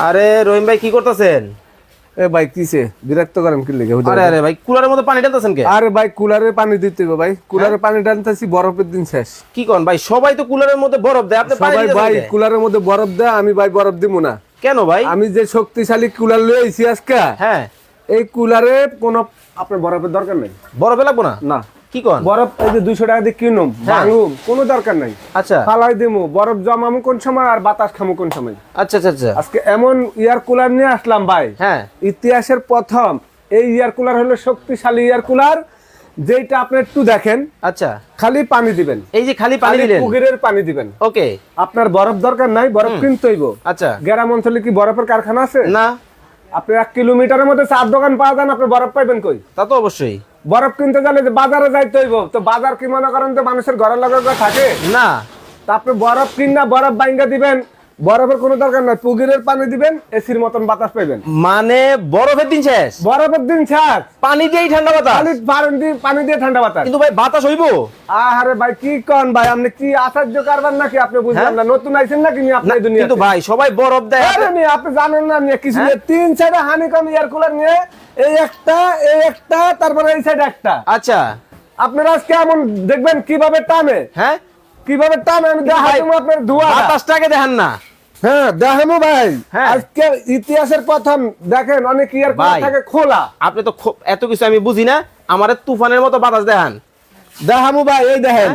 আরে রহিম ভাই কি করতেছেন? এ ভাই কিসে বিরক্ত করেন কি লেগে? আরে আরে ভাই। কুলারের মধ্যে পানি ঢালতেছেন কে? আরে ভাই কুলারে পানি দিতে হবে ভাই। কুলারে পানি ডালতেছি বরফের দিন শেষ। কি কোন ভাই সবাই তো কুলারের মধ্যে বরফ দেয় আপনি পানি ভাই কুলারের মধ্যে বরফ দেয় আমি ভাই বরফ দিব না। কেন ভাই? আমি যে শক্তিশালী কুলার লয়ে আইছি আজকে হ্যাঁ। এই কুলারে কোনো আপনার বরফের দরকার নেই। বরফে লাগবো না? না। কি কোন? বরফ এই যে দুইশো টাকা দিয়ে কিনুম ভাঙুম কোনো দরকার নাই। আচ্ছা। ফালাই দিমু বরফ জমামু কোন সময় আর বাতাস খামু কোন সময়? আচ্ছা আচ্ছা আচ্ছা। আজকে এমন ইয়ার কুলার নিয়ে আসলাম ভাই। হ্যাঁ। ইতিহাসের প্রথম এই ইয়ার কুলার হলো শক্তিশালী ইয়ার কুলার যেটা আপনি একটু দেখেন। আচ্ছা। খালি পানি দিবেন। এই যে খালি পানি দিলেন। পুকুরের পানি দিবেন। ওকে। আপনার বরফ দরকার নাই বরফ কিনতে হইব। আচ্ছা। গ্রাম অঞ্চলে কি বরফের কারখানা আছে? না। আপনি এক কিলোমিটারের মধ্যে চার দোকান পাওয়া যান আপনি বরফ পাইবেন কই? তা তো অবশ্যই। বরফ কিনতে গেলে যে বাজারে যাইতে হইব তো বাজার কি মনে করেন তো মানুষের ঘরের লগে থাকে? না। তারপরে আপনি বরফ কিনা বরফ বাইঙ্গা দিবেন বরফের কোনো দরকার নাই। পুকুরের পানি দিবেন এসির মতন বাতাস পাইবেন। মানে বরফের দিন শেষ? বরফের দিন ছাক পানি দিয়েই ঠান্ডা বাতাস? খালি পানি দিয়ে পানি দিয়ে ঠান্ডা বাতাস। কিন্তু ভাই বাতাস হইব? আরে ভাই কি কন ভাই আপনি কি আশ্চর্য কারবার নাকি? আপনি বুঝলেন না নতুন আইছেন নাকি নি আপনি এই দুনিয়াতে? কিন্তু ভাই সবাই বরফ দেয়। আরে নি আপনি জানেন না নিয়ে কিছু হ্যাঁ? তিন সাইডে হানিকম এয়ার কুলার নিয়ে এই একটা এই একটা তারপরে এই সাইডে একটা। আচ্ছা। আপনারা আজকে এমন দেখবেন কীভাবে টানে? হ্যাঁ? কীভাবে টানে? আমি দেখাবো আপনার ধোয়া বাতাসটাকে দেখেন না। হ্যাঁ দেখাবো ভাই হ্যাঁ। আজকে ইতিহাসের প্রথম দেখেন অনেক ইয়ার। থাকে খোলা আপনি তো এত কিছু আমি বুঝি না আমার তুফানের মতো বাতাস দেখান দেখামু ভাই এই দেখেন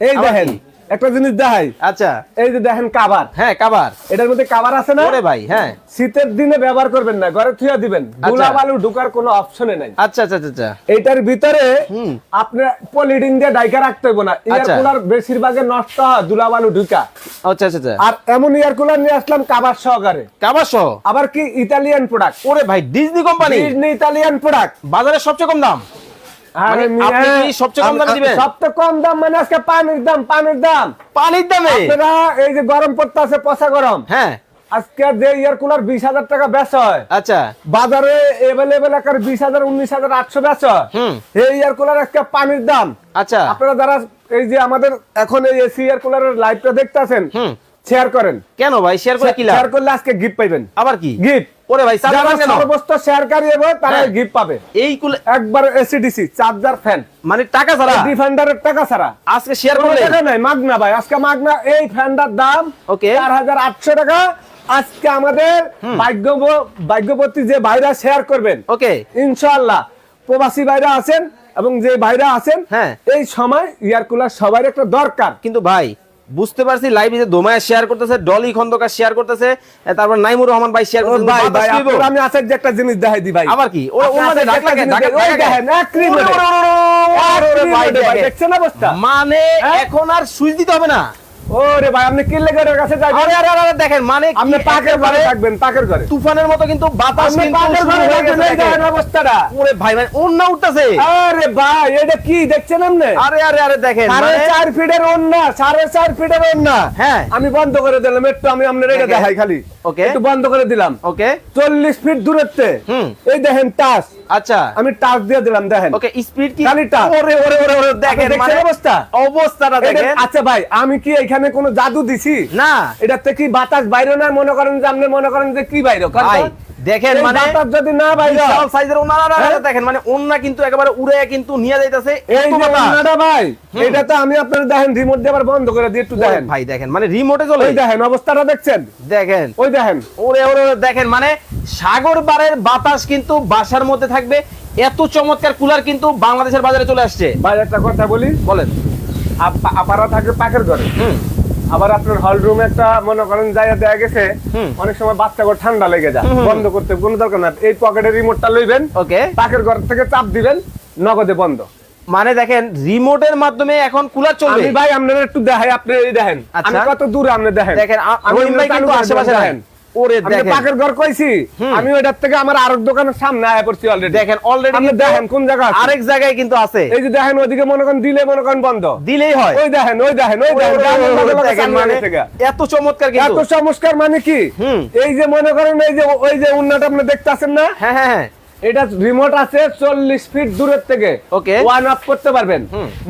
এই আবার দেখেন? একটা জিনিস দেখাই। আচ্ছা। এই যে দেখেন কাবার। হ্যাঁ কাবার। এটার মধ্যে কাবার আছে না? ওরে ভাই হ্যাঁ। শীতের দিনে ব্যবহার করবেন না ঘরে থুয়া দিবেন। ধুলা বালু ঢুকার কোনো অপশনে নাই। আচ্ছা আচ্ছা আচ্ছা, আচ্ছা। এইটার ভিতরে হুম। আপনার পলিডিন দিয়ে ডাইকা রাখতে হবে না। এয়ার আচ্ছা। কুলার বেশিরভাগে নষ্ট হয় ধুলা বালু ঢুকা। আচ্ছা আচ্ছা আচ্ছা। আর এমন এয়ার কুলার নিয়ে আসলাম কাবার সহকারে। কাবার সহ? আবার কি ইতালিয়ান প্রোডাক্ট ওরে ভাই Disney company Disney Italian product বাজারে সবচেয়ে কম দাম? আরে মানে আপনি কি সবচেয়ে কম দামে দিবেন? সবচেয়ে কম দাম মানে আজকে পানির দাম পানির দাম। পানির দামে? আপনারা এই যে গরম পড়তেছে পচা গরম। হ্যাঁ। আজকে যে এয়ার কুলার বিশ হাজার টাকা বেচ হয় আচ্ছা। বাজারে এভেলেবেল আকার বিশ হাজার উনিশ হাজার আটশো বেচ হয়। এই কুলার আজকে পানির দাম। আচ্ছা। আপনারা যারা এই যে আমাদের এখন এই এসি কুলারের লাইভটা দেখতেছেন শেয়ার করেন। কেন ভাই? শেয়ার করে কি শেয়ার করলে আজকে গিফট পাইবেন। আবার কি? গিফট ওরে ভাই সর্বোচ্চ শেয়ারকারী হবে তারা হ্যাঁ। গিফট পাবে। এই কুলে একবার এসিডিসি চার্জার ফ্যান মানে টাকা ছাড়া? ডিফেন্ডারের টাকা ছাড়া। আজকে শেয়ার করলে? টাকা নাই মাগনা ভাই। আজকে মাগনা এই ফ্যানটার দাম হাজার আটশো টাকা। আজকে আমাদের ভাগ্য ভাগ্যবতী যে ভাইরা শেয়ার করবেন ওকে। ইনশাআল্লাহ। প্রবাসী ভাইরা আছেন এবং যে ভাইরা আছেন হ্যাঁ। এই সময় এয়ার কুলার সবার একটা দরকার। কিন্তু ভাই বুঝতে পারছি লাইভে যে দোমায়া শেয়ার করতেছে ডলি খন্দকার শেয়ার করতেছে তারপর নাইমুর রহমান ভাই শেয়ার ও করতেছে ভাই ভাই আমি আছে যে একটা জিনিস দেখাই দি ভাই। আবার কি? ওরা আপনার ওনাদের একটা লাগে দেখাই- ওই। দেখেন, এক ক্রিম মানে হ্যাঁ? এখন আর সুইচ দিতে হবে না। ওরে ভাই আপনি কি লেগে কাছে যাবেন? আরে আরে আরে দেখেন মানে আপনি পাকের ঘরে থাকবেন পাকের ঘরে। তুফানের মতো কিন্তু বাতাস আপনি পাকের ঘরে থাকবেন এই দেখেন। অবস্থাটা। ওরে ভাই উঠতেছে। আরে ভাই এটা কি দেখছেন আপনি? আরে আরে আরে দেখেন মানে চার ফিটের ওন্না সাড়ে চার ফিটের ওন্না হ্যাঁ। আমি বন্ধ করে দিলাম একটু আমি আপনার এটা দেখাই খালি। ওকে। একটু বন্ধ করে দিলাম। ওকে। চল্লিশ ফিট দূরত্বে হুম। এই দেখেন টাচ আচ্ছা। আমি টাচ দিয়ে দিলাম দেখেন। ওকে স্পিড কি? খালি টাচ। ওরে ওরে ওরে ওরে দেখেন মানে অবস্থা? অবস্থাটা দেখেন। আচ্ছা ভাই আমি কি এখানে কোনো জাদু দিছি? না। এটা কি বাতাস বাইরে না মনে করেন যে আপনি মনে করেন যে কি বাইরে? ভাই দেখেন মানে যদি না বাইরে বিশাল সাইজের ওনারা হ্যাঁ? দেখেন মানে ওন্না কিন্তু একেবারে উড়ে কিন্তু নিয়ে যাইতাছে। এই ওন্নাটা ভাই এটা তো আমি আপনার দেখেন রিমোট দিয়ে আবার বন্ধ করে দিয়ে একটু দেখেন। ভাই দেখেন মানে রিমোটে চলে। ওই দেখেন অবস্থাটা দেখছেন? দেখেন। ওই দেখেন। ওরে ওরে দেখেন মানে সাগর বারের বাতাস কিন্তু বাসার মধ্যে থাকবে। এত চমৎকার কুলার কিন্তু বাংলাদেশের বাজারে চলে আসছে। ভাই একটা কথা বলি। বলেন। আপ- আপারা থাকে পাকের ঘরে। হুম। আবার আপনার হল রুম একটা মনে করেন জায়গা দেয়া গেছে। অনেক সময় বাচ্চা ঘর ঠান্ডা লেগে যায়। বন্ধ করতে কোনো দরকার না এই পকেটের রিমোটটা লইবেন। ওকে। পাকের ঘর থেকে চাপ দিবেন নগদে বন্ধ। মানে দেখেন রিমোটের মাধ্যমে এখন কুলার চলবে। আমি ভাই আপনারা একটু দেখাই আপনি দেখেন। আচ্ছা। আমি কত দূরে আপনি দেখেন? দেখেন আমি ভাই কিন্তু আশেপাশে দেখেন। ওরে আমি দেখেন। পাকের ঘর কইছি। আমি ওইটার থেকে আমার আরেক দোকানের সামনে আয়া পড়ছি অলরেডি দেখেন অলরেডি আপনি দেখেন কোন জায়গা আছে? আরেক জায়গায় কিন্তু আছে। এই যে দেখেন মনে করেন দিলে মনে করেন বন্ধ। দিলেই হয়। ওই দেখেন ওই দেখেন ওই দেখেন ওরে, দেখেন, ওরে, লগে লগে দেখেন চালু মানে এত চমৎকার কিন্তু। এত সংস্কার মানে কি? এই যে মনে করেন এই যে ওই যে উন্নাটা আপনি দেখতেছেন না? হ্যাঁ হ্যাঁ হ্যাঁ। এটা রিমোট আছে চল্লিশ ফিট দূরের থেকে। Okay. ওয়ান অফ করতে পারবেন।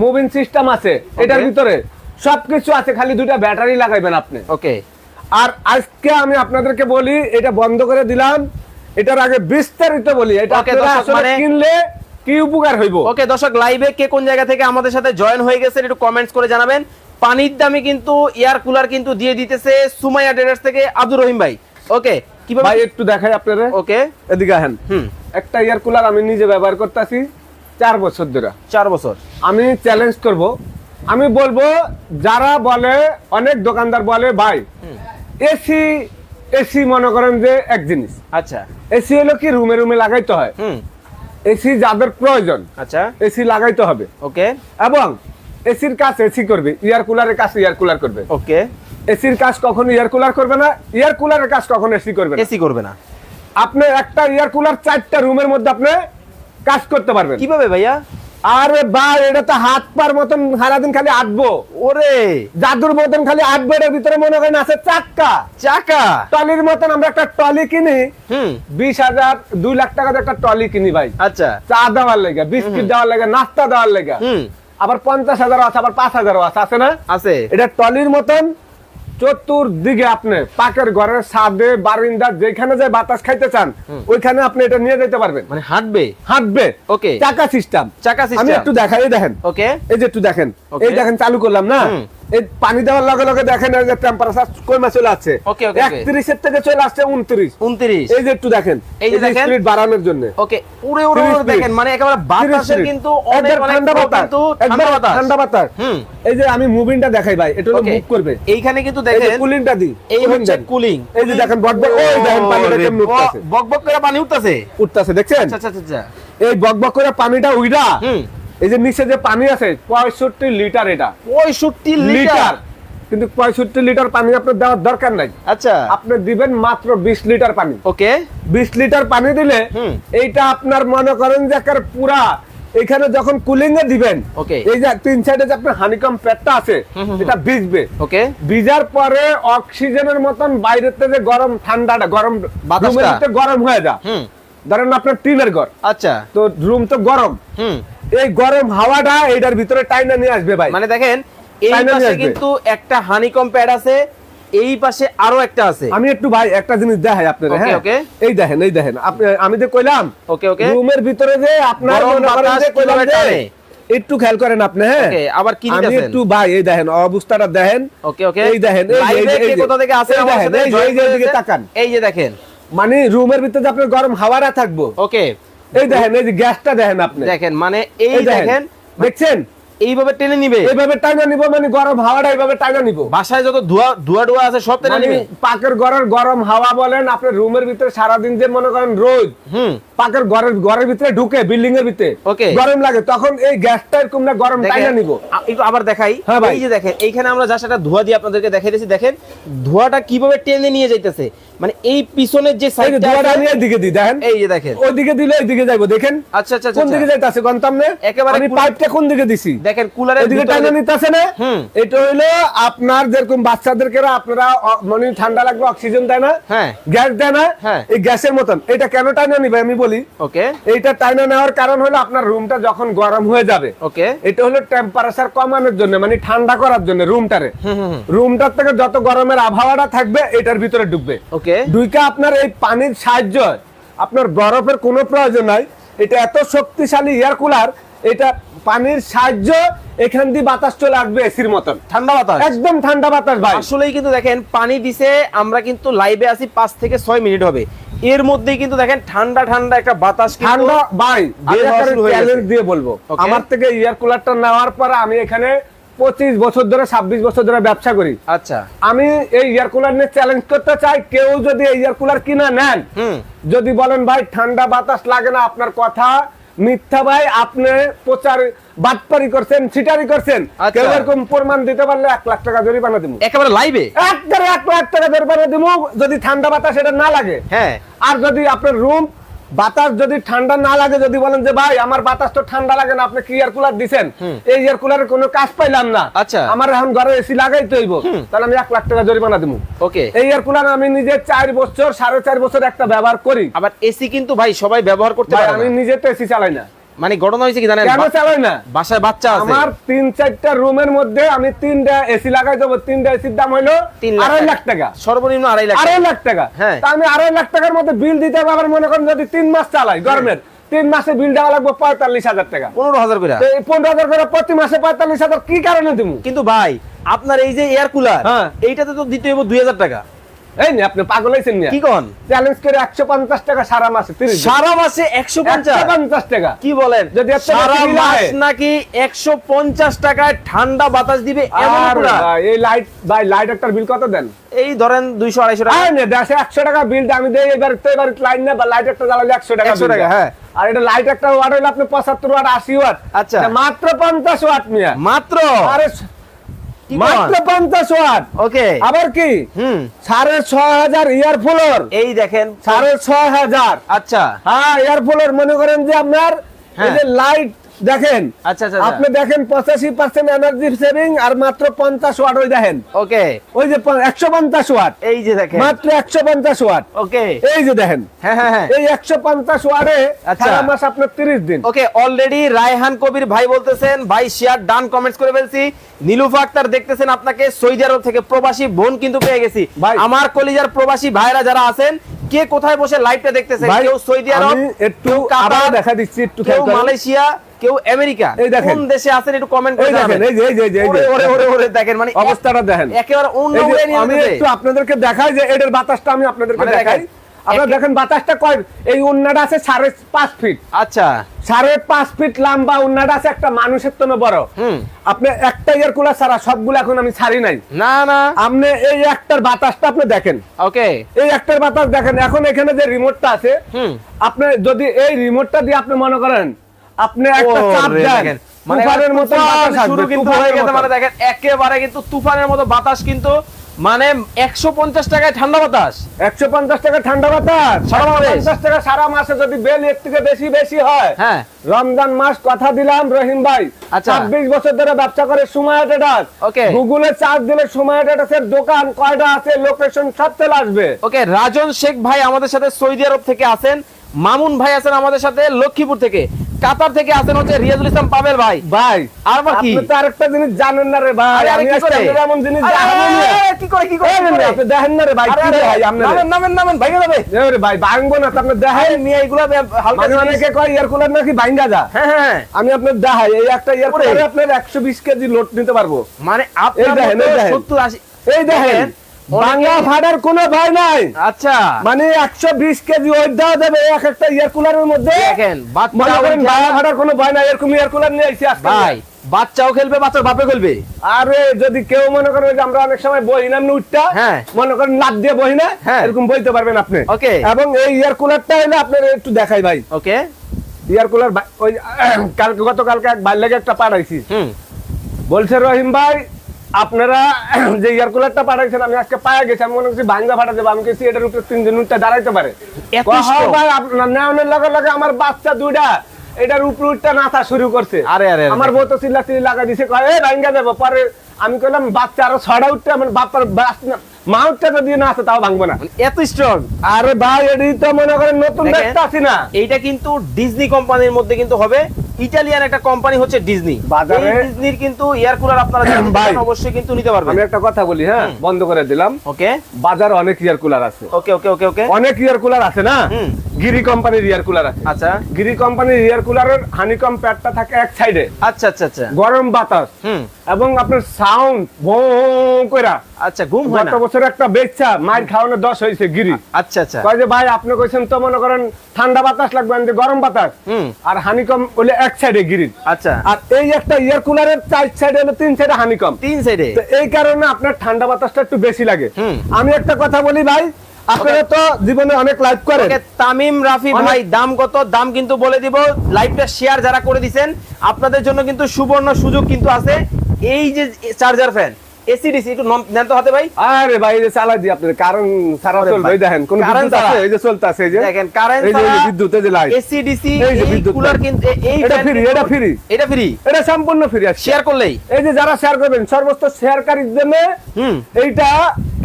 মুভিং সিস্টেম আছে। এটার ভিতরে সবকিছু আছে খালি দুটা ব্যাটারি লাগাইবেন আপনি। ওকে। আর আজকে আমি আপনাদেরকে বলি এটা বন্ধ করে দিলাম। এটার আগে বিস্তারিত বলি। এটা মানে- কিনলে কি উপকার হইব? ওকে দর্শক লাইভে কে কোন জায়গা থেকে আমাদের সাথে জয়েন হয়ে গেছেন একটু কমেন্টস করে জানাবেন। পানির দামে কিন্তু এয়ার কুলার কিন্তু দিয়ে দিতেছে সুমাইয়া ডেনার্স থেকে আব্দুর রহিম ভাই। ওকে কীভাবে ভাই একটু দেখাই আপনারা। ওকে। এদিকে আহেন। হুম। একটা এয়ার কুলার আমি নিজে ব্যবহার করতেছি চার বছর ধরে। চার বছর। আমি চ্যালেঞ্জ করব। আমি বলব যারা বলে অনেক দোকানদার বলে ভাই এসি এসি মনে করেন যে এক জিনিস। আচ্ছা। এসি হলো কি রুমে রুমে লাগাইতে হয়। হুম। এসি যাদের প্রয়োজন আচ্ছা। এসি লাগাইতে হবে। ওকে। এবং এসির কাজ এসি করবে এয়ার কুলারের কাজ এয়ার কুলার করবে। ওকে। এসির কাজ কখনো ইয়ার কুলার করবে না এয়ার কুলারের কাজ কখনো এসি করবে না। এসি করবে না। আপনি একটা ইয়ার কুলার চারটা রুমের মধ্যে আপনি কাজ করতে পারবেন। কীভাবে ভাইয়া? আরে ভাই এটা তো হাত পার মতন সারাদিন খালি আটবো। ওরে। জাদুর মতন খালি আটবো এটার ভিতরে মনে করেন আছে চাক্কা। চাকা টলির মতন আমরা একটা টলি কিনি। হুম। বিশ হাজার দুই লাখ টাকার একটা টলি কিনি ভাই। আচ্ছা। চা দেওয়ার লেগে বিস্কিট দেওয়ার লেগে নাস্তা দেওয়ার লেগে। হুম। আবার পঞ্চাশ হাজার আছে আবার পাঁচ হাজারও আছে আছে না? আছে। এটা টলির মতন চতুর্দিকে আপনি পাকের ঘরের সাদে বারিন্দা যেখানে যে বাতাস খাইতে চান ওইখানে আপনি এটা নিয়ে যেতে পারবেন। মানে হাঁটবে? হাঁটবে। ওকে। চাকা সিস্টেম চাকা সিস্টেম আমি একটু দেখাই দেখেন। ওকে। এই যে একটু দেখেন। এই দেখেন চালু করলাম না। এই পানি দেওয়ার লগে লগে দেখেন এই যে টেম্পারেচার কমে চলে আসছে. একত্রিশের থেকে চলে আসছে উনত্রিশ। উনত্রিশ। এই যে একটু দেখেন এই যে দেখেন। স্পিড বাড়ানোর জন্য। ওকে উড়ে উড়ে দেখেন মানে একেবারে বাতাসের কিন্তু অনেক ঠান্ডা বাতাস কিন্তু ঠান্ডা বাতাস। ঠান্ডা বাতাস। হুম। এই যে আমি মুভিংটা দেখাই ভাই এটা মুভ করবে। এইখানে কিন্তু এই দেখেন কুলিংটা দি এই হচ্ছে কুলিং এই যে দেখেন বক বক ওই দেখেন পানিটা কেমন উঠতেছে। বক বক করে পানি উঠতেছে। উঠতেছে দেখছেন? আচ্ছা আচ্ছা আচ্ছা। এই বক বক করে পানিটা উইড়া। হুম। এই যে নিচে যে পানি আছে পঁয়ষট্টি লিটার এটা। পঁয়ষট্টি লিটার? কিন্তু পঁয়ষট্টি লিটার পানি আপনার দেওয়ার দরকার নাই। আচ্ছা। আপনি দিবেন মাত্র বিশ লিটার পানি। ওকে। বিশ লিটার পানি দিলে এইটা আপনার মনে করেন যে পুরা এখানে যখন কুলিং এ দিবেন. এই যে তিন সাইডে যে আপনার হানিকম প্যাডটা আছে এটা ভিজবে। ওকে। ভিজার পরে অক্সিজেনের মতন বাইরের থেকে গরম ঠান্ডাটা গরম বাতাসটা। গরম হয়ে যা। হুম। ধরেন আপনার টিনের ঘর। আচ্ছা। তো রুম তো গরম। হুম। এই গরম হাওয়াটা এইটার ভিতরে টাইনা নিয়ে আসবে ভাই। মানে দেখেন এই পাশে কিন্তু একটা হানিকম প্যাড আছে এই পাশে আরও একটা আছে। আমি একটু ভাই একটা জিনিস দেখাই আপনারা হ্যাঁ? okay. এই দেখেন এই দেখেন আপনি আমি যে কইলাম ওকে ওকে রুমের ভিতরে যে আপনার মনে করেন যে কইলাম যে একটু খেয়াল করেন আপনি হ্যাঁ? ওকে আবার কি আমি একটু ভাই এই দেখেন অবস্থাটা দেখেন। ওকে ওকে এই দেখেন এই যে। কোথা থেকে আসে এই যে। তাকান। এই যে দেখেন। মানে রুমের ভিতরে আপনার গরম হাওয়াটা থাকব। ওকে। এই দেখেন এই যে গ্যাসটা দেখেন আপনি। দেখেন মানে এই দেখেন দেখছেন? এইভাবে টেনে নিবে। এইভাবে টাইনা নিব মানে গরম হাওয়াটা এইভাবে টাইনা নিব। বাসায় যত ধোয়া ধোয়া ডোয়া আছে সব টেনে মানে নিবে। পাকের ঘরের গরম হাওয়া বলেন আপনার রুমের ভিতরে সারাদিন যে মনে করেন রোদ হুম। পাকের ঘরের ঘরের ভিতরে ঢুকে বিল্ডিং এর ভিতরে Okay. গরম লাগে তখন এই গ্যাসটা এরকম না গরম দেখেন নিব। একটু আবার দেখাই। হ্যাঁ ভাই। এই যে দেখেন এইখানে আমরা যা সেটা ধোয়া দিয়ে আপনাদেরকে দেখাই দিয়েছি। দেখেন ধোয়াটা কীভাবে টেনে নিয়ে যাইতেছে? মানে এই পিছনের যে সাইডটা আমি এদিকে দিই দেখেন। এই যে দেখেন। ওইদিকে দিলে এইদিকে যাইবো দেখেন। আচ্ছা আচ্ছা আচ্ছা কোন দিকে যাইতাছে গন্তাম নে? একেবারে আমি পাইপটা কোন দিকে দিছি? দেখেন কুলারের এদিকে ভিতরে- টাইনা না? এটা হইল আপনার যেরকম বাচ্চাদেরকে আপনারা মানে ঠান্ডা লাগলে অক্সিজেন দেয় না হ্যাঁ। গ্যাস দেয় না হ্যাঁ। এই গ্যাসের মতন। এটা কেন টাইনা নিবে আমি বলি? ওকে। এইটা টাইনা নেওয়ার কারণ হলো আপনার রুমটা যখন গরম হয়ে যাবে। ওকে। এটা হলো টেম্পারেচার কমানোর জন্য মানে ঠান্ডা করার জন্য রুমটারে। রুমটার থেকে যত গরমের আবহাওয়াটা থাকবে এটার ভিতরে ঢুকবে ওকে দুইটা আপনার এই পানির সাহায্য আপনার বরফের কোনো প্রয়োজন নাই। এটা এত শক্তিশালী এয়ার কুলার এটা পানির সাহায্য এখান দিয়ে বাতাস চলে আসবে এসির মতন। ঠান্ডা বাতাস? একদম ঠান্ডা বাতাস ভাই। আসলেই কিন্তু দেখেন পানি দিছে আমরা কিন্তু লাইভে আসি পাঁচ থেকে ছয় মিনিট হবে। এর মধ্যে কিন্তু দেখেন ঠান্ডা ঠান্ডা একটা বাতাস ঠান্ডা ভাই। দিয়ে বলব। আমার থেকে এয়ার কুলারটা নেওয়ার পর আমি এখানে পঁচিশ বছর ধরে ছাব্বিশ বছর ধরে ব্যবসা করি। আচ্ছা। আমি এই এয়ার কুলার নিয়ে চ্যালেঞ্জ করতে চাই কেউ যদি এই এয়ার কুলার কিনা নেন যদি বলেন ভাই ঠান্ডা বাতাস লাগে না আপনার কথা মিথ্যা ভাই আপনি প্রচার বাটপারি করছেন সিটারি করছেন আচ্ছা। কেউ এরকম প্রমাণ দিতে পারলে এক লাখ টাকা জরিমানা দিব। একেবারে লাইভে একবারে এক লাখ টাকা জরিমানা দিব যদি ঠান্ডা বাতাস এটা না লাগে। হ্যাঁ। আর যদি আপনার রুম বাতাস যদি ঠান্ডা না লাগে যদি বলেন যে ভাই আমার বাতাস তো ঠান্ডা লাগে না আপনি কি এয়ার কুলার দিছেন? এই এয়ার কুলারের কোনো কাজ পাইলাম না। আচ্ছা। আমার এখন ঘরে এসি লাগাইতে হইব। তাহলে আমি এক লাখ টাকা জরিমানা দিব ওকে। এই এয়ার কুলার আমি নিজে চার বছর সাড়ে চার বছর একটা ব্যবহার করি। আবার এসি কিন্তু ভাই সবাই ব্যবহার করতে পারে আমি। নিজে তো এসি চালাই না। মানে ঘটনা হয়েছে কি জানেন? কেন চালাই না? বাসায় বাচ্চা আছে। আমার তিন চারটা রুমের মধ্যে আমি তিনটা এসি লাগাই দেবো তিনটা এসির দাম হলো আড়াই টাকা। লাখ টাকা। সর্বনিম্ন আড়াই লাখ আড়াই লাখ টাকা। হ্যাঁ। তা আমি আড়াই লাখ টাকার মধ্যে বিল দিতে হবে আবার মনে করেন যদি তিন মাস চালাই গরমের তিন মাসে বিল দেওয়া লাগবে পঁয়তাল্লিশ হাজার টাকা। পনেরো হাজার করে। তো এই পনেরো হাজার করে প্রতি মাসে পঁয়তাল্লিশ হাজার কি কারণে দিব কিন্তু ভাই আপনার এই যে এয়ার কুলার হ্যাঁ। এইটাতে তো দিতে হইব দুই হাজার টাকা। এই নি আপনি পাগল কি কন? চ্যালেঞ্জ করে একশো পঞ্চাশ টাকা সারা মাসে সারা মাসে টাকা। কি বলেন? যদি সারা মাস নাকি একশো পঞ্চাশ টাকায় ঠান্ডা বাতাস দিবে এমন এই লাইট ভাই লাইট একটা বিল কত দেন? এই ধরেন দুইশো আড়াইশো টাকা। আর না একশো টাকা বিল আমি দেই এবার তো এবার লাইন না বা লাইট একটা জ্বালালে একশো টাকা 100 টাকা, হ্যাঁ। আর এটা লাইট একটা ওয়াট হইলে আপনি পঁচাত্তর ওয়াট আশি ওয়াট আচ্ছা। মাত্র পঞ্চাশ ওয়াট মিয়া মাত্র? আরে মাত্র পঞ্চাশ ওয়াট। ওকে। আবার কি? হুম। সাড়ে ছ হাজার ইয়ার ফুলর এই দেখেন। সাড়ে ছ হাজার আচ্ছা। হ্যাঁ এয়ার ফুলর মনে করেন যে আপনার এই হ্যাঁ। লাইট দেখেন আচ্ছা আচ্ছা আপনি দেখেন পঁচাশি পার্সেন্ট এনার্জি সেভিং আর মাত্র পঞ্চাশ ওয়াট ওই দেখেন। ওকে। ওই যে একশো পঞ্চাশ ওয়াট এই যে দেখেন। মাত্র একশো পঞ্চাশ ওয়াট ওকে। এই যে দেখেন। হ্যাঁ হ্যাঁ হ্যাঁ। এই একশো পঞ্চাশ আচ্ছা। সারা মাস আপনার তিরিশ দিন। ওকে অলরেডি রায়হান কবির ভাই বলতেছেন ভাই শেয়ার ডান কমেন্টস করে ফেলছি। নীলুফা আক্তার দেখতেছেন আপনাকে সৌদি আরব থেকে প্রবাসী বোন কিন্তু পেয়ে গেছি। ভাই। আমার কলিজার প্রবাসী ভাইরা যারা আছেন কে কোথায় বসে লাইভটা দেখতেছেন কেউ সৌদি আরব একটু দেখা দিচ্ছি, একটু কেউ মালয়েশিয়া কেউ আমেরিকা এই দেখেন। কোন দেশে আছেন একটু কমেন্ট করে দেখেন এই যে এই যে এই যে, ওরে ওরে ওরে দেখেন মানে অবস্থাটা দেখেন। একেবারে অন্য আমি একটু আপনাদেরকে দেখাই যে এটার বাতাসটা আমি আপনাদেরকে মানে দেখাই। আপনারা দেখেন বাতাসটা কয় এই উন্নাটা আছে সাড়ে পাঁচ ফিট আচ্ছা। সাড়ে পাঁচ ফিট লম্বা উন্নাটা আছে একটা মানুষের তো বড়। আপনি একটা ইয়ার কুলার ছাড়া সবগুলো এখন আমি ছাড়ি নাই। না না। আপনি এই একটার বাতাসটা আপনি দেখেন। ওকে। এই একটার বাতাস দেখেন এখন এখানে যে রিমোটটা আছে আপনি যদি এই রিমোটটা দিয়ে আপনি মনে করেন আপনি একটা চাপ দেন। মানে তুফানের মতো শুরু কিন্তু হয়ে গেছে মানে দেখেন একেবারে কিন্তু তুফানের মতো বাতাস কিন্তু মানে একশো পঞ্চাশ টাকায় ঠান্ডা বাতাস। 150 টাকা ঠান্ডা বাতাস। সারা? 150 টাকা সারা মাসে যদি বেল এর থেকে বেশি বেশি হয়। হ্যাঁ। রমজান মাস কথা দিলাম রহিম ভাই। আচ্ছা। 26 বছর ধরে ব্যবসা করে সুমায়া ট্রেডার্স Okay. গুগলে চার্জ দিলে সুমায়া ট্রেডার্সের দোকান কয়টা আছে লোকেশন সব চলে আসবে। ওকে রাজন শেখ ভাই আমাদের সাথে সৌদি আরব থেকে আছেন মামুন ভাই আছেন আমাদের সাথে লক্ষ্মীপুর থেকে। কাতার থেকে আছেন হচ্ছে রিয়াজুল ইসলাম পাবেল ভাই ভাই আর আবার কি? আপনি তো আরেকটা জিনিস জানেন না রে ভাই আরে, আমি কি করে? এমন জিনিস আরে, না। কি করে কি করে? আপনি দেখেন না রে ভাই কি ভাই আপনারা নামেন নামেন নামেন ভাইকে যাবে রে ভাই ভাঙবো না আপনি দেখেন আরে, মিয়া হালকা মানে। অনেকে কয় এয়ার কুলার নাকি ভাঙ্গা যা হ্যাঁ হ্যাঁ হ্যাঁ। আমি আপনার দেখাই এই একটা ইয়ার। কুলারে আপনার 120 কেজি লোড নিতে পারব মানে এই দেখেন। 70 80 এই দেখেন ভাঙ্গা অনেকে- কোনো ভয় নাই। আচ্ছা। মানে 120 কেজি ওয়েট দেওয়া যাবে এক একটা এয়ার কুলারের মধ্যে। দেখেন ভাঙ্গা ফাটার কোনো ভয় নাই এরকম এয়ার কুলার নিয়ে আজকে। ভাই বাচ্চাও খেলবে বাচ্চার বাপে খেলবে। আরে যদি কেউ মনে করেন যে আমরা অনেক সময় বই নাম উঠটা হ্যাঁ। মনে করেন লাভ দিয়ে বই না হ্যাঁ। এরকম বইতে পারবেন আপনি। ওকে। এবং এই এয়ার কুলারটা হলে আপনার একটু দেখাই ভাই। ওকে। এয়ার কুলার ওই কালকে গতকালকে এক ভাই লেগে একটা পাঠাইছি। হুম। বলছে রহিম ভাই আপনারা যে এয়ার কুলারটা পাঠাইছেন আমি আজকে পায়া গেছি আমি মনে করছি ভাঙ্গা ফাটা দেবো আমি কেছি এটার উপরে তিন দিন উঠটা দাঁড়াইতে পারে? ভাই আপনার নেওয়ানোর লগে লগে আমার বাচ্চা দুইটা এটার উপরে উঠটা নাচা শুরু করছে আরে, আরে। আমার বউ তো চিল্লা চিল্লি লাগা দিছে কয় এ ভাঙ্গা দেবো পরে আমি কইলাম বাচ্চা আরও ছড়া উঠতে আমার বাচ্চার বাচ্চা- মা উঠতে যদি না আছে তাও ভাঙবো না এত স্ট্রং আরে ভাই এটি তো মনে করেন নতুন। দেখতে আছি না এইটা কিন্তু ডিজনি কোম্পানির মধ্যে কিন্তু হবে ইটালিয়ান একটা কোম্পানি হচ্ছে ডিজনি। বাজারে- ডিজনির কিন্তু এয়ার কুলার আপনারা। অবশ্যই কিন্তু নিতে পারবেন। আমি একটা কথা বলি হ্যাঁ? বন্ধ করে দিলাম। ওকে। বাজারে অনেক এয়ার কুলার আছে। ওকে ওকে ওকে ওকে। অনেক এয়ার কুলার আছে না। গিরি কোম্পানির ইয়ার কুলার আছে। আচ্ছা। গিরি কোম্পানির এয়ার কুলারের হানিকম প্যাডটা থাকে এক সাইডে আচ্ছা আচ্ছা আচ্ছা। গরম বাতাস। হুম। এবং আপনার সাউন্ড ভোঁ কইরা। আচ্ছা ঘুম হয় গত না। বছর একটা বেচ্চা মায়ের খাওয়ানো দশ হয়েছে গিরি। আচ্ছা আচ্ছা। কয় যে ভাই আপনি কইছেন তো মনে করেন ঠান্ডা বাতাস লাগবে আমি গরম বাতাস। হুম। আর হানিকম হলে এক সাইডে গিরির। আচ্ছা। আর এই একটা ইয়ার কুলারের চার সাইডে হলো তিন সাইডে হানিকম তিন সাইডে তো এই কারণে আপনার ঠান্ডা বাতাসটা একটু বেশি লাগে। হুম। আমি একটা কথা বলি ভাই আপনারা তো জীবনে অনেক লাইভ করেন। তামিম রাফি ভাই দাম কত? দাম কিন্তু বলে দিব। লাইভটা শেয়ার যারা করে দিছেন আপনাদের জন্য কিন্তু সুবর্ণ সুযোগ কিন্তু আছে। এই যে চার্জার ফ্যান এসিডিসি একটু নেন তো হাতে ভাই। আরে ভাই এই যে চালাই দিই আপনাদের কারণ সারা চলবে এই দেখেন কোন বিদ্যুৎ আছে এই যে চলতেছে এই যে। দেখেন কারেন্ট এই যে বিদ্যুৎ এই যে লাইট এই যে বিদ্যুৎ কুলার কিন্তু এই এটা কিন্তু- এটা free। এটা ফ্রি এটা সম্পূর্ণ ফ্রি আছে শেয়ার করলেই। এই যে যারা শেয়ার করবেন সর্বোচ্চ শেয়ারকারীর জন্য হুম। এইটা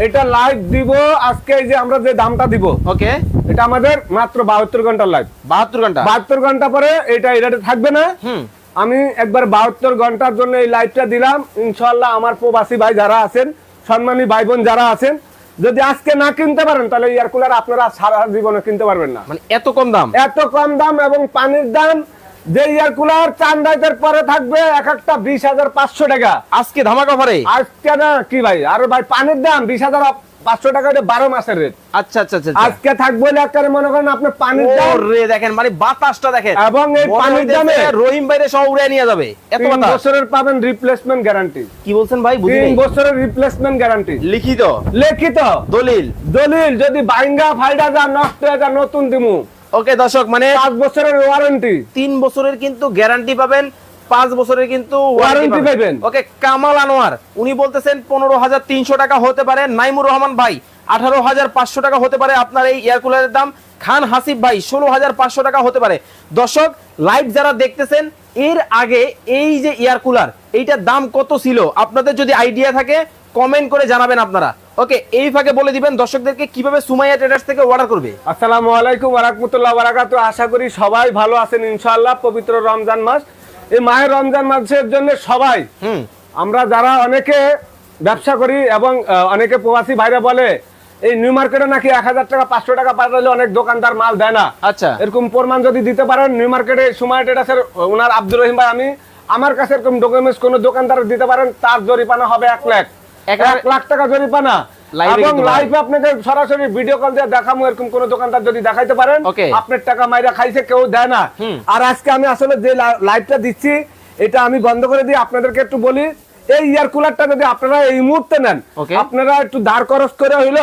এটা লাইভ দিব আজকে এই যে আমরা যে দামটা দিব ওকে এটা আমাদের মাত্র বাহাত্তর ঘণ্টার লাইভ বাহাত্তর ঘণ্টা? বাহাত্তর ঘণ্টা পরে এটা এটা থাকবে না। হুম। আমি একবার বাহাত্তর ঘণ্টার জন্য এই লাইভটা দিলাম। ইনশাল্লাহ আমার প্রবাসী ভাই যারা আছেন সম্মানী ভাই বোন যারা আছেন যদি আজকে না কিনতে পারেন তাহলে এয়ার কুলার আপনারা সারা জীবনে কিনতে পারবেন না। মানে এত কম দাম? এত কম দাম এবং পানির দাম যে এয়ার কুলার পরে থাকবে এক একটা বিশ হাজার পাঁচশো টাকা। আজকে ধামাকা অফারে? আজকে না কি ভাই? আর ভাই পানির দাম বিশ হাজার পাঁচশো টাকা এটা বারো মাসের রেট আচ্ছা আচ্ছা আচ্ছা। আজকে থাকবে এলাকার মনে করেন আপনার পানির দাম ওরে দেখেন মানে বাতাসটা দেখেন। এবং এই পানির দামে রহিম বাইরে সব উড়ে নিয়ে যাবে। এত তিন বাতাস। বছরের পাবেন রিপ্লেসমেন্ট গ্যারান্টি কি বলছেন ভাই? বুঝি তিন বছরের রিপ্লেসমেন্ট গ্যারান্টি লিখিত। লিখিত। দলিল। দলিল যদি বাইঙ্গা ফাইডা যা নষ্ট হয়ে যা নতুন দিমু। ওকে দর্শক মানে পাঁচ বছরের ওয়ারেন্টি তিন বছরের কিন্তু গ্যারান্টি পাবেন পাঁচ বছরের কিন্তু Warranty পাবেন। ওকে কামাল আনোয়ার উনি বলতেছেন পনেরো হাজার তিনশো টাকা হতে পারে। নাইমুর রহমান ভাই আঠারো হাজার পাঁচশো টাকা হতে পারে আপনার এই এয়ার কুলারের দাম। খান হাসিব ভাই ষোলো হাজার পাঁচশো টাকা হতে পারে। দর্শক লাইভ যারা দেখতেছেন এর আগে এই যে এয়ার কুলার এইটার দাম কত ছিল? আপনাদের যদি আইডিয়া থাকে কমেন্ট করে জানাবেন আপনারা। ওকে এই ফাঁকে বলে দিবেন দর্শকদেরকে কীভাবে সুমাইয়া ট্রেডার্স থেকে অর্ডার করবে? আসসালামু আলাইকুম ওয়ারাহমাতুল্লাহ বারাকাতু আশা করি সবাই ভালো আছেন ইনশাআল্লাহ পবিত্র রমজান মাস। এই মায়ের রমজান মাসের জন্য সবাই আমরা যারা অনেকে ব্যবসা করি এবং অনেকে প্রবাসী ভাইরা বলে এই নিউ মার্কেটে নাকি এক হাজার টাকা পাঁচশো টাকা পাঠালে অনেক দোকানদার মাল দেয় না। আচ্ছা। এরকম প্রমাণ যদি দিতে পারেন নিউ মার্কেটে সময় ট্রেডার্সের ওনার আব্দুর রহিম ভাই আমি আমার কাছে এরকম ডকুমেন্টস কোনো দোকানদার দিতে পারেন তার জরিপানা হবে এক লাখ। এক লাখ- টাকা জরিপানা এবং কিন্তু লাইভে আপনাকে সরাসরি ভিডিও কল দিয়ে দেখামু এরকম কোন দোকানদার যদি দেখাইতে পারেন আপনার টাকা মাইরা খাইছে কেউ দেয় না। আর আজকে আমি আসলে যে লাইভটা দিচ্ছি এটা আমি বন্ধ করে দিয়ে আপনাদেরকে একটু বলি এই ইয়ার কুলারটা যদি আপনারা এই মুহূর্তে নেন আপনারা একটু দাঁড় খরচ করে হইল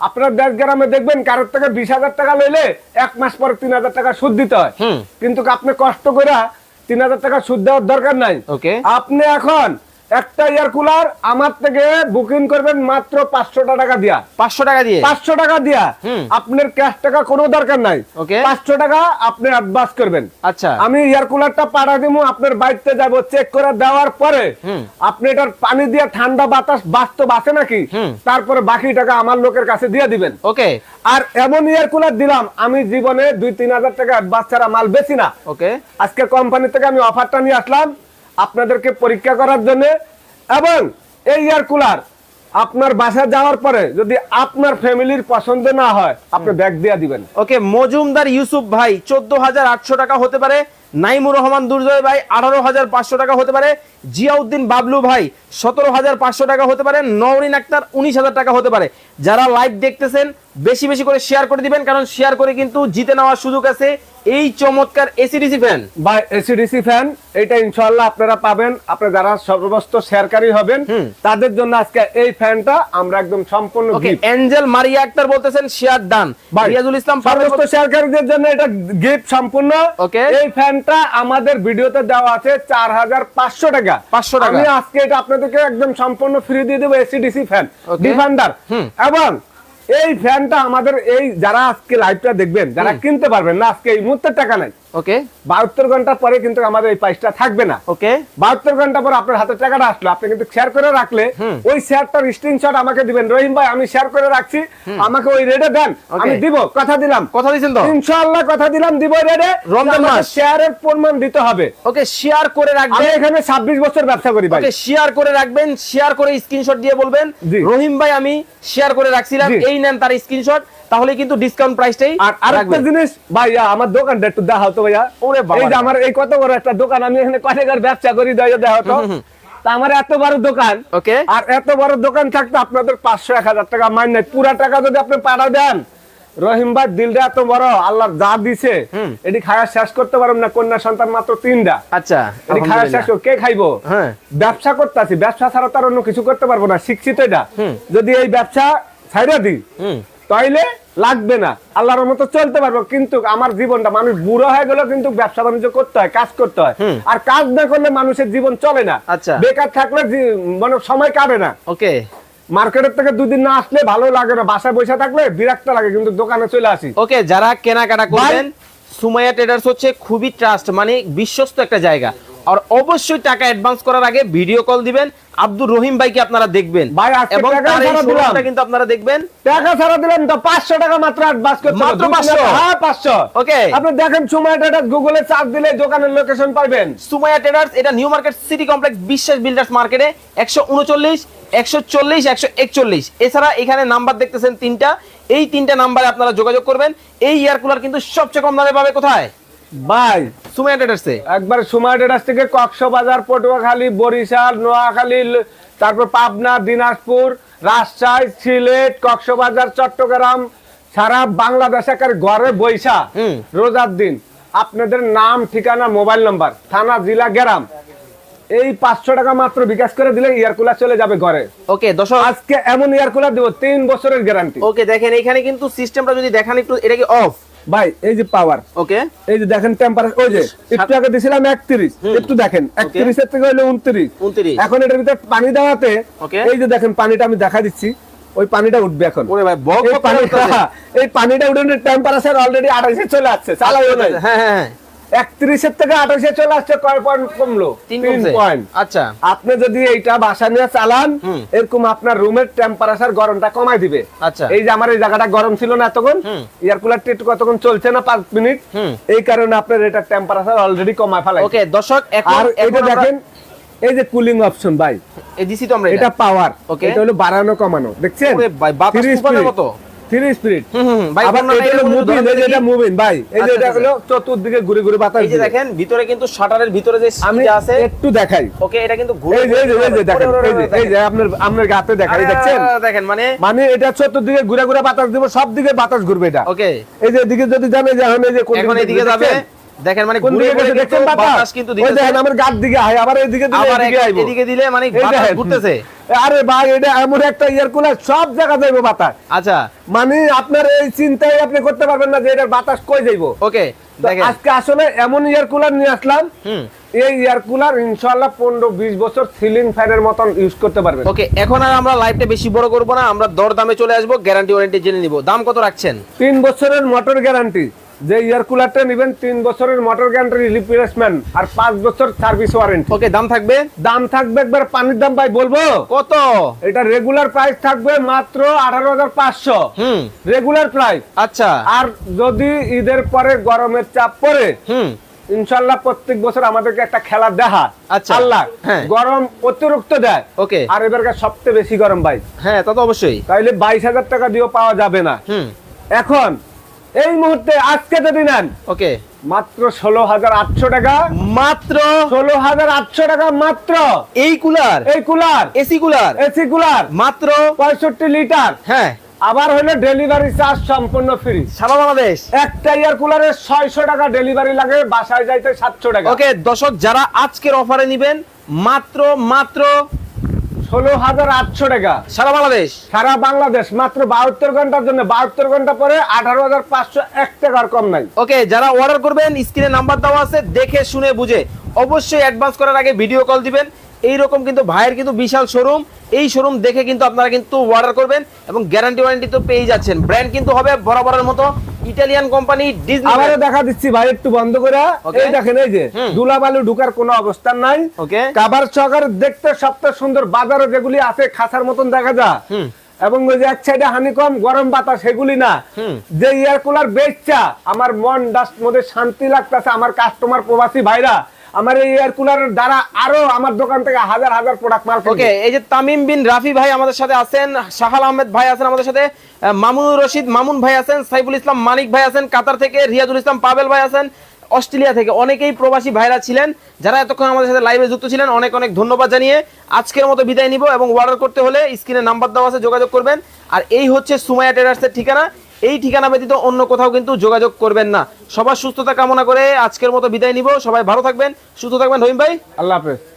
আপনার দেশ গ্রামে দেখবেন কারোর থেকে বিশ হাজার টাকা লইলে এক মাস পরে তিন হাজার টাকা সুদ দিতে হয়। কিন্তু আপনি কষ্ট করে তিন হাজার টাকা সুদ দেওয়ার দরকার নাই। আপনি এখন একটা ইয়ার কুলার আমার থেকে বুকিং করবেন মাত্র পাঁচশো টাকা দিয়া। পাঁচশো টাকা দিয়ে? পাঁচশো টাকা দিয়া। আপনার ক্যাশ টাকা কোনো দরকার নাই। পাঁচশো টাকা আপনি অ্যাডভান্স করবেন। আচ্ছা। আমি এয়ার কুলারটা পাঠা দিব আপনার বাড়িতে যাব চেক করে দেওয়ার পরে আপনি এটার পানি দিয়ে ঠান্ডা বাতাস বাস্তব আছে নাকি? তারপরে বাকি টাকা আমার লোকের কাছে দিয়ে দিবেন। ওকে আর এমন এয়ার কুলার দিলাম আমি জীবনে দুই তিন হাজার টাকা অ্যাডভান্স ছাড়া মাল বেশি না। ওকে আজকে কোম্পানি থেকে আমি অফারটা নিয়ে আসলাম। আপনাদেরকে পরীক্ষা করার জন্য এবং এই এয়ার কুলার আপনার বাসা যাওয়ার পরে যদি আপনার ফ্যামিলির পছন্দ না হয় আপনি ব্যাগ দিয়ে দিবেন। ওকে মজুমদার ইউসুফ ভাই চোদ্দ হাজার আটশো টাকা হতে পারে। নাইমুর রহমান দুর্জয় ভাই আঠারো হাজার পাঁচশো টাকা হতে পারে। জিয়াউদ্দিন বাবলু ভাই সতেরো হাজার পাঁচশো টাকা হতে পারে। নওরিন আক্তার উনিশ হাজার টাকা হতে পারে। যারা লাইভ দেখতেছেন বেশি বেশি করে শেয়ার করে দিবেন কারণ শেয়ার করে কিন্তু জিতে নেওয়ার সুযোগ আছে। এই চমৎকার এসিডিসি ফ্যান বা এসিডিসি ফ্যান এটা ইনশাল্লাহ আপনারা পাবেন। আপনি যারা সর্বস্ত শেয়ারকারী হবেন তাদের জন্য আজকে এই ফ্যানটা আমরা একদম সম্পূর্ণ gift। মারিয়া আক্তার বলতেছেন শেয়ার ভাই, রিয়াজুল ইসলাম সর্বস্ত শেয়ারকারীদের জন্য এটা গিফট সম্পূর্ণ. এই ফ্যানটা আমাদের ভিডিওতে দেওয়া আছে চার হাজার পাঁচশো টাকা। 500 টাকা। আমি আজকে এটা আপনাদেরকে একদম সম্পূর্ণ ফ্রি দিয়ে দেবো এসিডিসি ফ্যান. ডিফেন্ডার এবং এই ফ্যানটা আমাদের এই যারা আজকে লাইভটা দেখবেন যারা কিনতে পারবেন না আজকে এই মুহূর্তে টাকা নাই। ওকে? বাহাত্তর ঘণ্টা পরে কিন্তু আমাদের এই প্রাইসটা থাকবে না। ওকে? বাহাত্তর ঘণ্টা পর আপনার হাতে টাকাটা আসলো আপনি কিন্তু শেয়ার করে রাখলে ওই শেয়ারটার স্ক্রিনশট আমাকে দিবেন। রহিম ভাই আমি শেয়ার করে রাখছি। আমাকে ওই রেটে দেন আমি দিব কথা দিলাম। কথা দিয়েছেন তো? ইনশাআল্লাহ কথা দিলাম দিব রেটে রমজান মাস। শেয়ারের প্রমাণ দিতে হবে। ওকে শেয়ার করে আমি রাখবেন এখানে ছাব্বিশ বছর ব্যবসা করি ভাই। ওকে শেয়ার করে রাখবেন শেয়ার করে স্ক্রিনশট দিয়ে বলবেন। রহিম ভাই আমি শেয়ার করে রাখছিলাম। এই নেন তার স্ক্রিনশট তাহলে কিন্তু ডিসকাউন্ট প্রাইসটাই আর আরেকটা জিনিস ভাইয়া আমার দোকানটা একটু দেখাও তো ভাইয়া। ওরে বাবা। এই যে আমার এই কত বড় একটা দোকান আমি এখানে কয় টাকার ব্যবসা করি দয়া দেখাও তো। আমার এত বড় দোকান ওকে। আর এত বড় দোকান থাকতে আপনাদের পাঁচশো এক হাজার টাকা মাইন নাই। পুরা টাকা যদি আপনি পাঠা দেন রহিম ভাই দিলটা এত বড় আল্লাহ যা দিছে এটি খায়া শেষ করতে পারবেন না কন্যা সন্তান মাত্র তিনটা। আচ্ছা এটি খায়া শেষ। কে খাইবো? হ্যাঁ। ব্যবসা করতে আছি ব্যবসা ছাড়া তার অন্য কিছু করতে পারব না শিক্ষিত এটা যদি এই ব্যবসা ছাইরা দিই তাইলে লাগবে না। আল্লাহর মতো চলতে পারব কিন্তু আমার জীবনটা মানুষ বুড়ো হয়ে গেলেও কিন্তু ব্যবসা বাণিজ্য করতে হয় কাজ করতে হয়। আর কাজ না করলে মানুষের জীবন চলে না। আচ্ছা। বেকার থাকলে মানে সময় কাটে না। ওকে। মার্কেটের থেকে দুদিন না আসলে ভালো লাগে না। বাসায় বসে থাকলে বিরক্ত লাগে কিন্তু দোকানে চলে আসি। ওকে যারা কেনাকাটা করবেন সুমাইয়া ট্রেডার্স হচ্ছে খুবই ট্রাস্ট মানে বিশ্বস্ত একটা জায়গা। আর অবশ্যই টাকা অ্যাডভান্স করার আগে ভিডিও কল দিবেন। আব্দুর রহিম ভাইকে আপনারা দেখবেন। ভাই, এবং তার এই শোরুমটা কিন্তু আপনারা দেখবেন। টাকা ছাড়া দিলেন তো পাঁচশো টাকা মাত্র অ্যাডভান্স করতে মাত্র দুই 500? হ্যাঁ পাঁচশো। Okay. আপনি দেখেন সময় গুগলে চার্জ দিলে দোকানের লোকেশন পাইবেন সুমাইয়া ট্রেডার্স এটা New Market City Complex Biswas builders মার্কেটে একশো উনচল্লিশ একশো চল্লিশ একশো একচল্লিশ। এছাড়া এখানে নাম্বার দেখতেছেন তিনটা। এই তিনটা নাম্বারে আপনারা যোগাযোগ করবেন। এই এয়ার কুলার কিন্তু সবচেয়ে কম দামে পাবে কোথায়? ভাই সুমাইয়া ট্রেডার্সে একবার সময় ডেটাস থেকে কক্সবাজার পটুয়াখালী বরিশাল নোয়াখালী তারপর পাবনা দিনাজপুর রাজশাহী সিলেট কক্সবাজার চট্টগ্রাম সারা বাংলাদেশ একের ঘরে বৈশা। রোজার দিন। আপনাদের নাম ঠিকানা মোবাইল নাম্বার থানা জেলা গ্রাম। এই পাঁচশো টাকা মাত্র বিকাশ করে দিলে এয়ার কুলার চলে যাবে ঘরে। ওকে দর্শক আজকে এমন এয়ার কুলার দিব তিন বছরের গ্যারান্টি ওকে দেখেন এখানে কিন্তু সিস্টেমটা যদি দেখান একটু এটা কি অফ ভাই এই যে পাওয়ার ওকে এই যে দেখেন টেম্পারেচার ওই যে একটু আগে দিছিলাম একত্রিশ একটু দেখেন একত্রিশ এর থেকে হলো উনত্রিশ। 29 এখন এটার ভিতরে পানি দেওয়াতে ওকে এই যে দেখেন পানিটা আমি দেখা দিচ্ছি ওই পানিটা উঠবে এখন। ওরে ভাই বক এই পানিটা উঠতেছে। এই পানিটা উঠে টেম্পারেচার অলরেডি 28 এ চলে আসছে চালাও হ্যাঁ হ্যাঁ হ্যাঁ। একত্রিশের থেকে আঠাশে চলে আসছে কয় পয়েন্ট কমলো? তিন পয়েন্ট আচ্ছা। আপনি যদি এইটা বাসা নিয়ে চালান এরকম আপনার রুমের টেম্পারেচার গরমটা কমাই দিবে। আচ্ছা। এই যে আমার এই জায়গাটা গরম ছিল না এতক্ষণ এয়ার কুলারটি একটু কতক্ষণ চলছে না পাঁচ মিনিট এই কারণে আপনার এটা টেম্পারেচার অলরেডি কমায় ফেলাই ওকে দর্শক আর এটা দেখেন এই যে কুলিং অপশন ভাই। এই দিছি তো আমরা এটা পাওয়ার. এটা হলো বাড়ানো কমানো। দেখছেন? ভাই, বাতাস আবার এটা এই যে এটা ভাই এই যে আচ্ছা, এটা আচ্ছা। হলো চতুর্দিকে ঘুরে ঘুরে বাতাস এই যে দেখেন ভিতরে কিন্তু শাটারের ভিতরে যে সিটটা আছে একটু দেখাই। ওকে এটা কিন্তু ঘুরে এই যে এই যে দেখেন ওরে, ওরে, এই যে এই যে আপনার আপনার গাতে দেখাই দেখছেন? দেখেন মানে মানে এটা চতুর্দিকে ঘুরে ঘুরে বাতাস দিব সব দিকে বাতাস ঘুরবে এটা। ওকে। এই যে এদিকে যদি জানে যে এখন এই যে কোন দিকে যাবে? দেখেন মানে ঘুরে দেখছেন বাতাস? কিন্তু দেখেন আমার দিকে আয় আবার এদিকে দিলে আবার এদিকে দিলে মানে বাতাস ঘুরতেছে। আরে ভাই এটা এমন একটা ইয়ার কুলার সব জায়গা যাইবো বাতাস। আচ্ছা। মানে আপনার এই চিন্তাই আপনি করতে পারবেন না যে এটার বাতাস কই যাইবো। ওকে দেখেন। আজকে আসলে এমন ইয়ার কুলার নিয়ে আসলাম। হুম। এই ইয়ার কুলার ইনশাল্লাহ পনেরো বিশ বছর সিলিং ফ্যানের মতন ইউজ করতে পারবেন। ওকে এখন আর আমরা লাইভটা বেশি বড় করব না আমরা দর দামে চলে আসব গ্যারান্টি ওয়ারেন্টি জেনে নিব। দাম কত রাখছেন? তিন বছরের মোটর গ্যারান্টি যে ইয়ার কুলারটা নেবেন তিন বছরের মোটর গ্যারান্টি রিপ্লেসমেন্ট আর পাঁচ বছর সার্ভিস ওয়ারেন্টি ওকে দাম থাকবে? দাম থাকবে একবার পানির দাম ভাই বলব? কত? এটা রেগুলার প্রাইস থাকবে মাত্র আঠারো হাজার পাঁচশো। রেগুলার প্রাইস আচ্ছা। আর যদি ঈদের পরে গরমের চাপ পড়ে হুম। ইনশাল্লাহ প্রত্যেক বছর আমাদেরকে একটা খেলা দেখা আচ্ছা। আল্লাহ হ্যাঁ। গরম অতিরিক্ত দেয়। ওকে। আর এবারকার সবচেয়ে বেশি গরম ভাই। হ্যাঁ তা তো অবশ্যই। তাইলে বাইশ হাজার টাকা দিয়েও পাওয়া যাবে না। এখন এই মুহূর্তে আজকে যদি নেন ওকে। মাত্র ষোলো হাজার আটশো টাকা। মাত্র? ষোলো হাজার আটশো টাকা মাত্র। এই কুলার? এই cooler. AC cooler? AC cooler. মাত্র? পঁয়ষট্টি লিটার। হ্যাঁ। আবার হলো ডেলিভারি চার্জ সম্পূর্ণ ফ্রি। সারা বাংলাদেশ? একটা ইয়ার কুলারের ছয়শো টাকা ডেলিভারি লাগে বাসায় যাইতে সাতশো টাকা। ওকে দর্শক যারা আজকের অফারে নিবেন মাত্র মাত্র ষোলো হাজার আটশো টাকা। সারা বাংলাদেশ? সারা বাংলাদেশ মাত্র বাহাত্তর ঘণ্টার জন্য। বাহাত্তর ঘণ্টা পরে আঠারো হাজার পাঁচশো এক টাকার কম নাই। ওকে যারা অর্ডার করবেন স্ক্রিনে নাম্বার দেওয়া আছে দেখে শুনে বুঝে। অবশ্যই অ্যাডভান্স করার আগে ভিডিও কল দিবেন। এইরকম কিন্তু ভাইয়ের কিন্তু বিশাল শোরুম এই শোরুম দেখে কিন্তু আপনারা কিন্তু অর্ডার করবেন এবং গ্যারান্টি ওয়ারেন্টি তো পেয়ে যাচ্ছেন। ব্র্যান্ড কিন্তু হবে বরাবরের মতো ইটালিয়ান কোম্পানি ডিজনি আবারও দেখা দিচ্ছি ভাই একটু বন্ধ করে। এই দেখেন এই যে। দুলাবালু ঢুকার কোনো অবস্থান নাই। ওকে কাবার চকার দেখতে সবচেয়ে সুন্দর বাজারে যেগুলি আছে খাঁচার মতন দেখা যায়। এবং ওই যে এক সাইডে হানিকম গরম বাতাস সেগুলি না। যে এয়ার কুলার বেচছা আমার মন ডাস্ট মধ্যে শান্তি লাগতেছে। আমার কাস্টমার প্রবাসী ভাইরা আমার এই এয়ার কুলারের দ্বারা আরও আমার দোকান থেকে হাজার হাজার প্রোডাক্ট মাল ওকে এই যে তামিম বিন রাফি ভাই আমাদের সাথে আছেন শাহাল আহমেদ ভাই আছেন আমাদের সাথে আহ, মামুনুর রশিদ মামুন ভাই আছেন সাইফুল ইসলাম মানিক ভাই আছেন কাতার থেকে রিয়াজুল ইসলাম পাবেল ভাই আছেন অস্ট্রেলিয়া থেকে অনেকেই প্রবাসী ভাইরা ছিলেন যারা এতক্ষণ আমাদের সাথে লাইভে যুক্ত ছিলেন অনেক অনেক ধন্যবাদ জানিয়ে আজকের মতো বিদায় নিব এবং অর্ডার করতে হলে স্ক্রিনে নাম্বার দেওয়া আছে যোগাযোগ করবেন। আর এই হচ্ছে সুমাইয়া ট্রেডার্সের ঠিকানা এই ঠিকানা ব্যতীত অন্য কোথাও কিন্তু যোগাযোগ করবেন না। সবার সুস্থতা কামনা করে আজকের মতো বিদায় নিব। সবাই ভালো থাকবেন, সুস্থ থাকবেন। রহিম ভাই। আল্লাহ হাফেজ।